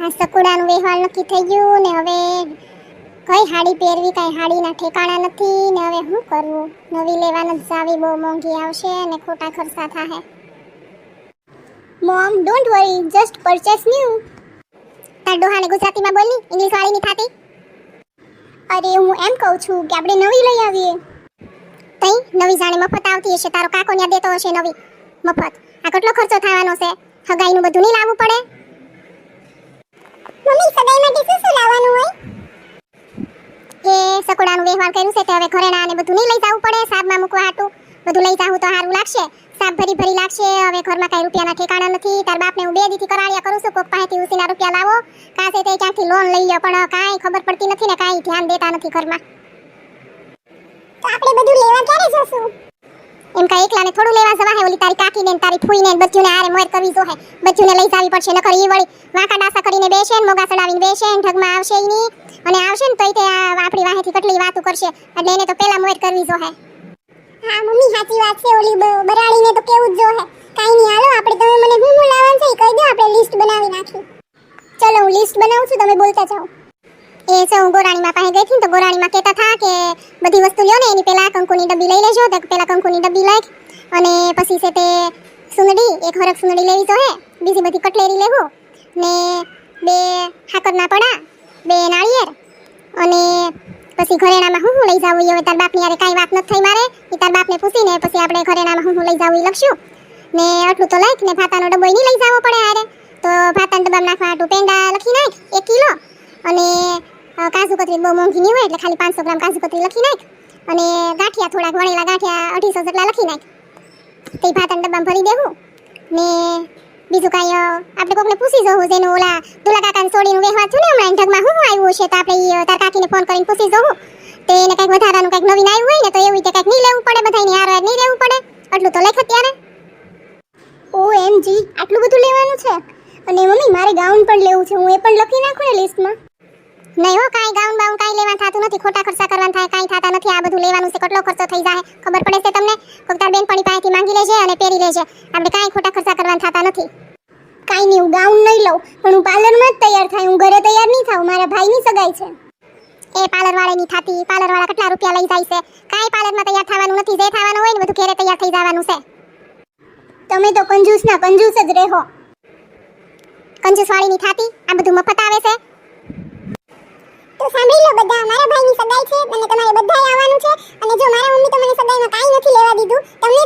આ સકુડાનું વેહવાલ નક્કી થઈ ગયું ને હવે કઈ હાડી પહેરવી, કઈ હાડીના ઠેકાણા નથી ને હવે શું કરવું નવી લેવાને જ જાવી બહુ મોંઘી આવશે ને ખોટા ખર્ચા થાહે. Mom don't worry just purchase new તાર ડોહાને ગુજરાતીમાં બોલની? ઇંગ્લિશ વાળી ની થાતી? અરે, હું એમ કહું છું કે આપણે નવી લઈ આવીએ. તઈ નવી જાણે મફત આવતી હશે, તારો કાકો ન્યા દેતો હશે નવી. મફત. આ કેટલો ખર્ચો થવાનો છે? હગાઈનું બધું નહીં લાવવું પડે મમ્મી સગાઈ માટે શું શું લાવવાનું હોય એ સકોડાનું વ્યવહાર કર્યું છે, તે હવે ઘરેણા અને બધું નહીં લઈ જવું પડે, સાબમાં મૂકવા હાટું. બધું લઈ જાવું તો સારું લાગશે. સાબ ભરી ભરી લાગશે, હવે ઘરમાં કાંઈ રૂપિયાના ઠેકાણા નથી. તાર બાપને હું બે દીથી કરાળિયા કરું છું, કોક પાસેથી ઉસીના રૂપિયા લાવો. કાસે તે ક્યાંથી લોન લઈ લ્યો, પણ કાંઈ ખબર પડતી નથી ને કાંઈ ધ્યાન દેતા નથી ઘરમાં. તો આપણે બધું લેવા ક્યારે જશું? એમ કાંઈ એકલાને થોડું લેવા જવા હે, ઓલી તારી કાકીને તારી ફૂઈને બચ્ચુને આરે મોર કરવી જો હે બચ્ચુને લઈ જાવી પડશે, નકર ઈ વળી વાંકા ડાસા કરીને બેસે ને, મોગા સડાવીને બેસે ને, ઢગમાં આવશે ઈ ની અને આવશે ને તોય તે આ આપણી વાહેથી કેટલી વાતો કરશે. એટલે એને તો પહેલા મોર કરવી જો હે હા મમ્મી સાચી વાત છે. ઓલી બરાડીને તો કેવું જ જો હે કાઈ નહીં હાલો આપણે તમે મને હું હું લાવવાનું છે એ કહી દો આપણે લિસ્ટ બનાવી નાખી. ચલો હું લિસ્ટ બનાવું છું તમે બોલતા જાઓ. એ છે હું ગોરાણીમાં પાસે ગઈ હતી તો ગોરાણીમાં કહેતા હતા કે બધી વસ્તુ લ્યો ને એની પહેલા કંકુની ડબ્બી લઈ લેજો તો પહેલા કંકુની ડબ્બી લઈ અને પછી છે તે સુંદડી એક હરક સુંદડી લેવી તો હે બીજી બધી કટલેરી લેવું. ને બે હાકરના પડા. બે નાળિયેર. અને પછી ઘરેણામાં હું હું લઈ જાવું હવે તાર બાપની યારે કાંઈ વાત નથી થઈ મારે. એ તાર બાપને પૂછીને પછી આપણે ઘરેણામાં હું હું લઈ જાવું એ લખશું. ને આટલું તો લખ, ને ભાતાનો ડબ્બો નહીં લઈ જાવો પડે હારે. તો ભાતાના ડબ્બામાં નાખવા આટું પેંડા લખી નાખ, એક કિલો. અને કાજુ કતરી બહુ મોંઘી નહીં હોય એટલે ખાલી પાંચસો ગ્રામ કાજુ કતરી લખી નાખ. અને ગાંઠિયા થોડાક વણેલા ગાંઠિયા અઢીસો જેટલા લખી નાખ. તે ભાતાના ડબ્બામાં ભરી દેવું. ને બીજું કાંઈ આપણે કોકને પૂછી જોવું જેનું ઓલા દુલા કાકાને છોડીનું વ્યવહાર થયું ને હમણાં ઢગમાં શું આવ્યું છે તો આપણે તાર કાકીને ફોન કરીને પૂછી જોવું. તો એને કંઈક વધારાનું કંઈક નવીન આવ્યું હોય ને, તો એવું રીતે કંઈક નહીં લેવું પડે બધાની હારો નહીં લેવું પડે. આટલું તો લખ અત્યારે. ઓ એમ જી આટલું બધું લેવાનું છે? અને મમ્મી, મારે ગાઉન પણ લેવું છે, હું એ પણ લખી નાખું ને લિસ્ટમાં. નહીં હો, કાંઈ ગાઉન બાઉન કાંઈ લેવાનું થતું નથી, ખોટા ખર્ચા કરવાના થાય, કાંઈ થતા નથી, આ બધું લેવાનું છે, કેટલો ખર્ચો થઈ જાય ખબર પડે છે? પાસેથી માંગી લેજે અને પહેરી લેજે આપણે કાંઈ ખોટા ખર્ચા કરવાના થતા નથી. કાંઈ નહીં હું ગાઉન નહીં લઉં, પણ હું પાર્લરમાં જ તૈયાર થાય. હું ઘરે તૈયાર નહીં થાઉં, મારા ભાઈની સગાઈ છે. એ પાર્લર વાળાની થાતી પાર્લર વાળા કેટલા રૂપિયા લઈ જાય છે? કાંઈ પાર્લરમાં તૈયાર થવાનું નથી. જે થવાનું હોય ને બધું ઘરે તૈયાર થઈ જવાનું છે. તમે તો કંજૂસના કંજૂસ જ રહો. કંજૂસ વાળીની થાતી, આ બધું મફત આવે છે? તો સાંભળી લો બધા, મારા ભાઈની સગાઈ છે. અને તમારે બધાએ આવવાનું છે. અને જો મારા મમ્મી તો મને સગાઈમાં કાંઈ નથી લેવા દીધું, તમને